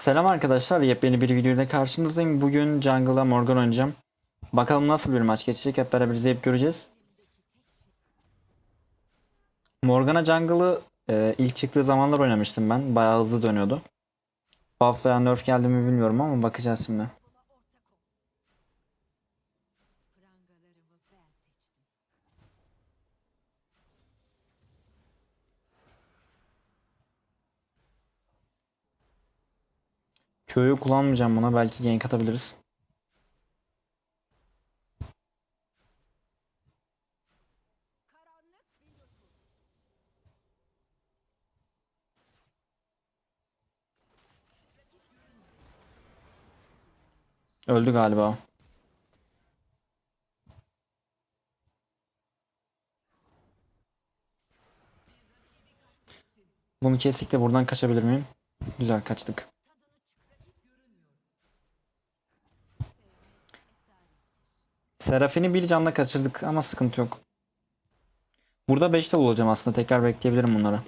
Selam arkadaşlar, yepyeni bir videoyla karşınızdayım. Bugün Jungle'a Morgan oynayacağım. Bakalım nasıl bir maç geçecek hep beraber izleyip göreceğiz. Morgana Jungle'ı e, ilk çıktığı zamanlar oynamıştım ben. Bayağı hızlı dönüyordu. Buff veya nerf geldi mi bilmiyorum ama bakacağız şimdi. Q'yu kullanmayacağım buna. Belki gank atabiliriz. Öldü galiba. Bunu kestik de buradan kaçabilir miyim? Güzel kaçtık. Serafin'i bir canla kaçırdık ama sıkıntı yok. Burada 5 level olacağım aslında. Tekrar bekleyebilirim bunları.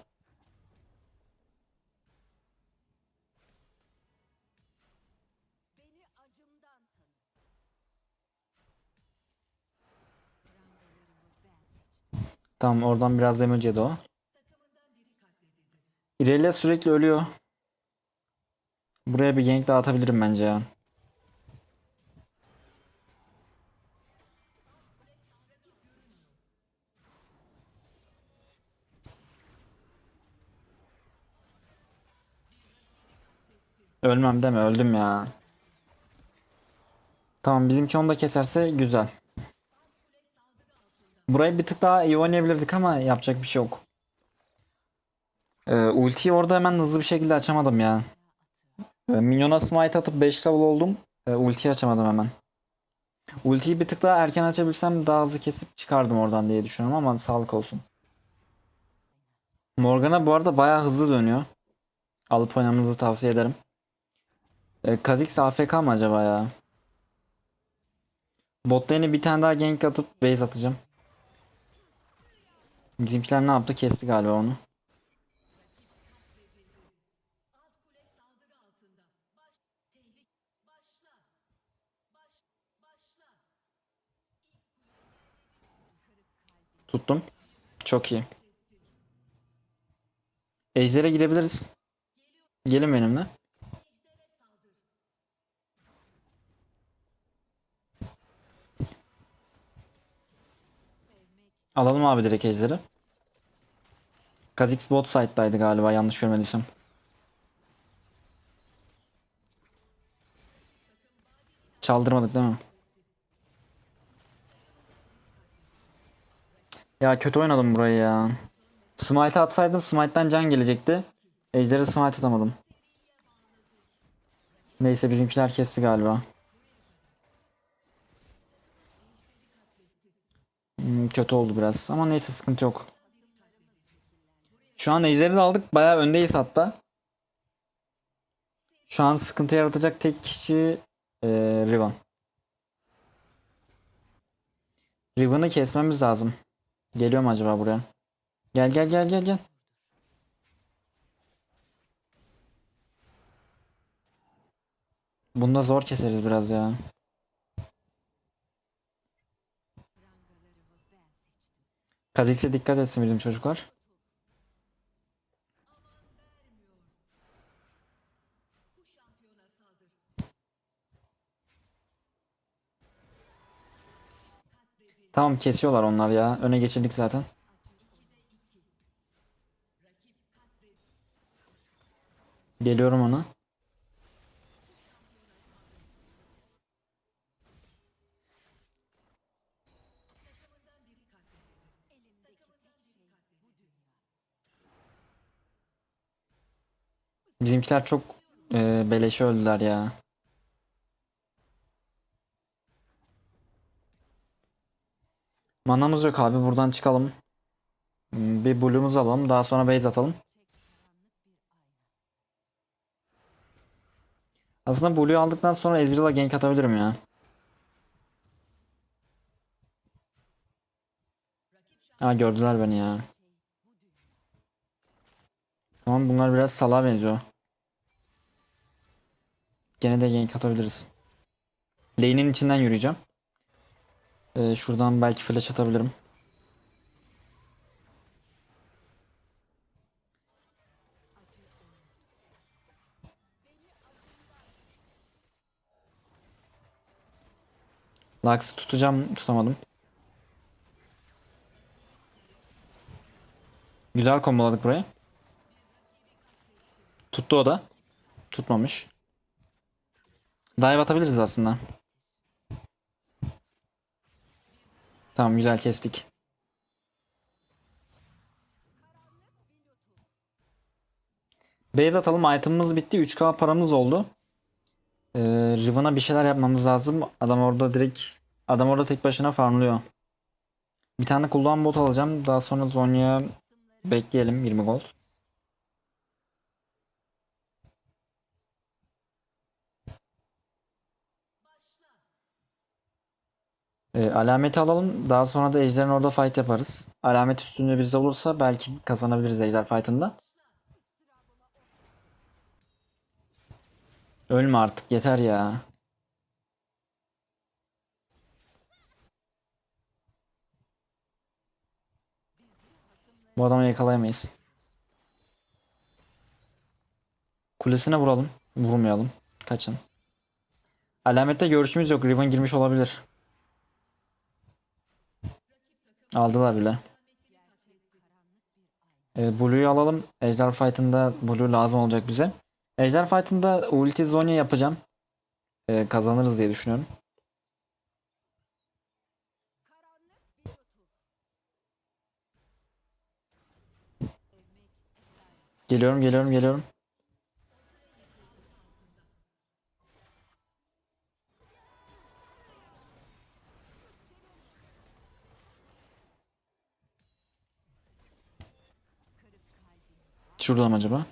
Tamam oradan biraz damage yedi o. İrelia sürekli ölüyor. Buraya bir gank daha atabilirim bence ya. Ölmem deme öldüm ya. Tamam bizimki onu da keserse güzel. Burayı bir tık daha iyi oynayabilirdik ama yapacak bir şey yok. Ee, ultiyi orada hemen hızlı bir şekilde açamadım ya. Ee, minyona smite atıp 5 level oldum. Ee, ultiyi açamadım hemen. Ultiyi bir tık daha erken açabilsem daha hızlı kesip çıkardım oradan diye düşünüyorum ama sağlık olsun. Morgana bu arada bayağı hızlı dönüyor. Alıp oynamanızı tavsiye ederim. Ee, Kha'Zix AFK mı acaba ya? Bot bir tane daha gank atıp base atacağım. Bizimkiler ne yaptı? Kesti galiba onu. Tuttum. Çok iyi. Ejder'e gidebiliriz. Gelin benimle. Alalım abi direkt ejderi. Kha'Zix bot side'daydı galiba yanlış görmediysem. Çaldırmadık değil mi? Ya kötü oynadım burayı ya. Smite atsaydım Smite'den can gelecekti. Ejder'e smite atamadım. Neyse bizimkiler kesti galiba. Hmm, kötü oldu biraz ama neyse sıkıntı yok. Şu an ejderi de aldık. Bayağı öndeyiz hatta. Şu an sıkıntı yaratacak tek kişi ee, Riven. Riven'ı kesmemiz lazım. Geliyor mu acaba buraya? Gel gel gel gel gel. Bunda zor keseriz biraz ya. Kha'Zix'e dikkat etsin bizim çocuklar. Tamam kesiyorlar onlar ya. Öne geçirdik zaten. Geliyorum ona. Bizimkiler çok e, beleşe öldüler ya. Manamız yok abi buradan çıkalım. Bir blue'umuzu alalım daha sonra base atalım. Aslında blue'yu aldıktan sonra Ezreal'a gank atabilirim ya. Ha gördüler beni ya. Tamam bunlar biraz salağa benziyor. Gene de gank atabiliriz. Lane'in içinden yürüyeceğim. Ee, şuradan belki flash atabilirim. Lux'ı tutacağım tutamadım. Güzel komboladık burayı. Tuttu o da. Tutmamış. Dive atabiliriz aslında. Tamam güzel kestik. Base atalım. Item'ımız bitti. 3k paramız oldu. Ee, Riven'a bir şeyler yapmamız lazım. Adam orada direkt adam orada tek başına farmlıyor. Bir tane cooldown bot alacağım. Daha sonra Zonya'ya bekleyelim 20 gold. Ee, alameti alalım. Daha sonra da ejderin orada fight yaparız. Alamet üstünde bizde olursa belki kazanabiliriz ejder fight'ında. Ölme artık yeter ya. Bu adamı yakalayamayız. Kulesine vuralım. Vurmayalım. Kaçın. Alamette görüşümüz yok. Riven girmiş olabilir. Aldılar bile. Ee, Blue'yu alalım. Ejder Fight'ında Blue lazım olacak bize. Ejder Fight'ında ulti Zonya yapacağım. Ee, kazanırız diye düşünüyorum. Geliyorum, geliyorum, geliyorum. Şurada mı acaba?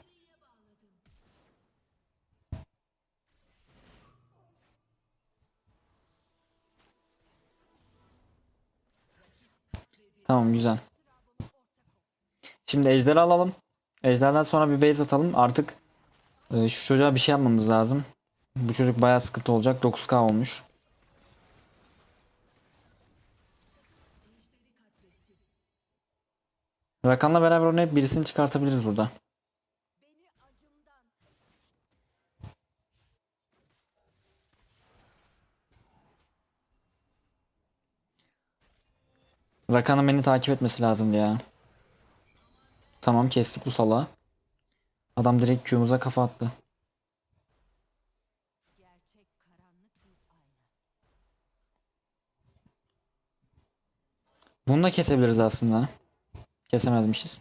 Tamam güzel. Şimdi ejderi alalım. Ejderden sonra bir base atalım. Artık e, şu çocuğa bir şey yapmamız lazım. Bu çocuk bayağı sıkıntı olacak. 9k olmuş. Rakan'la beraber hep birisini çıkartabiliriz burada. Rakan'ın beni takip etmesi lazımdı ya. Tamam kestik bu salağı. Adam direkt Q'muza kafa attı. Bunu da kesebiliriz aslında. Kesemezmişiz.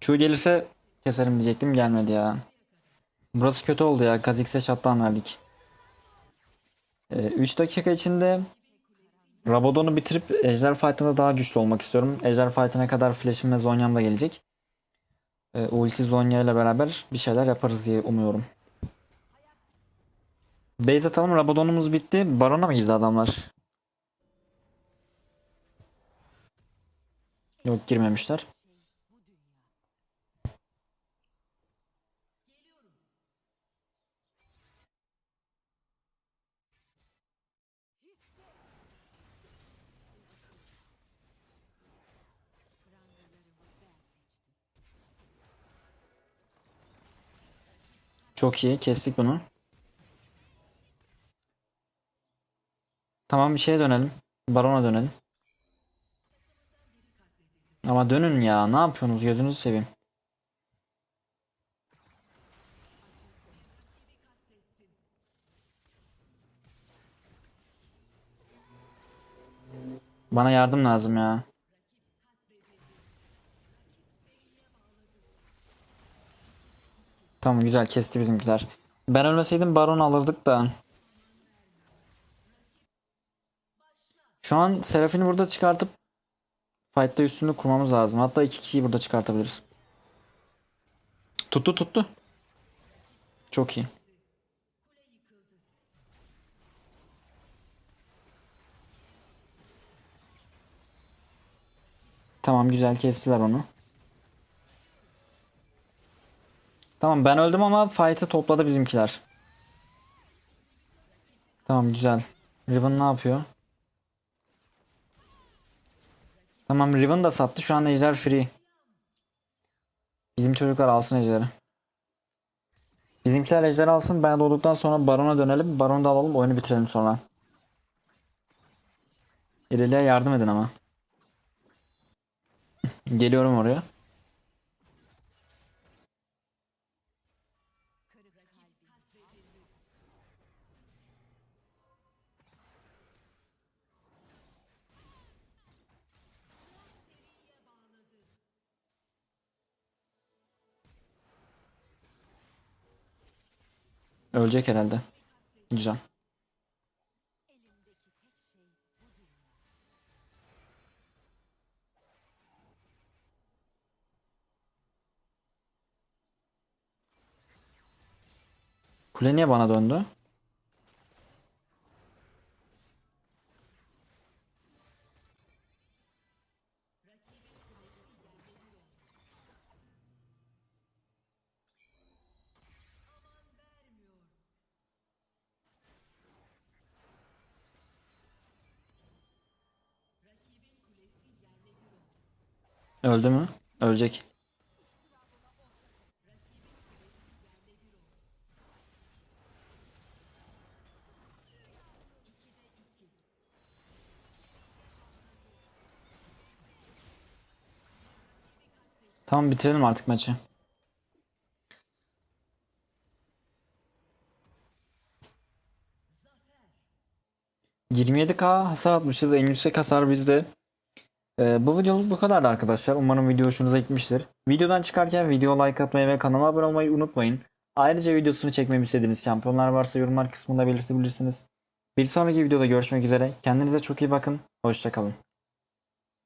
Q gelirse keserim diyecektim gelmedi ya. Burası kötü oldu ya. Kha'Zix'e shutdown verdik. 3 dakika içinde Rabadon'u bitirip Ejder Fight'ında daha güçlü olmak istiyorum. Ejder Fight'ına kadar Flash'im ve Zonya'm da gelecek. E, ulti Zonya ile beraber bir şeyler yaparız diye umuyorum. Base atalım. Rabadon'umuz bitti. Baron'a mı girdi adamlar? Yok girmemişler. Çok iyi. Kestik bunu. Tamam bir şeye dönelim. Baron'a dönelim. Ama dönün ya. Ne yapıyorsunuz? Gözünüzü seveyim. Bana yardım lazım ya. Tamam güzel kesti bizimkiler. Ben ölmeseydim baron alırdık da. Şu an Seraphine burada çıkartıp fight'ta üstünü kurmamız lazım. Hatta iki kişiyi burada çıkartabiliriz. Tuttu tuttu. Çok iyi. Tamam güzel kestiler onu. Tamam ben öldüm ama fight'ı topladı bizimkiler. Tamam güzel. Riven ne yapıyor? Tamam Riven da sattı. Şu an ejder free. Bizim çocuklar alsın ejderi. Bizimkiler ejder alsın. Ben doğduktan sonra barona dönelim. Baronu da alalım. Oyunu bitirelim sonra. İrelia'ya yardım edin ama. Geliyorum oraya. Ölecek herhalde. Güzel. Kule niye bana döndü? Öldü mü? Ölecek. Tamam bitirelim artık maçı. ...27k hasar atmışız. En yüksek hasar bizde. Ee, bu videoluk bu kadardı arkadaşlar. Umarım video hoşunuza gitmiştir. Videodan çıkarken video like atmayı ve kanalıma abone olmayı unutmayın. Ayrıca videosunu çekmemi istediğiniz şampiyonlar varsa yorumlar kısmında belirtebilirsiniz. Bir sonraki videoda görüşmek üzere. Kendinize çok iyi bakın. Hoşçakalın.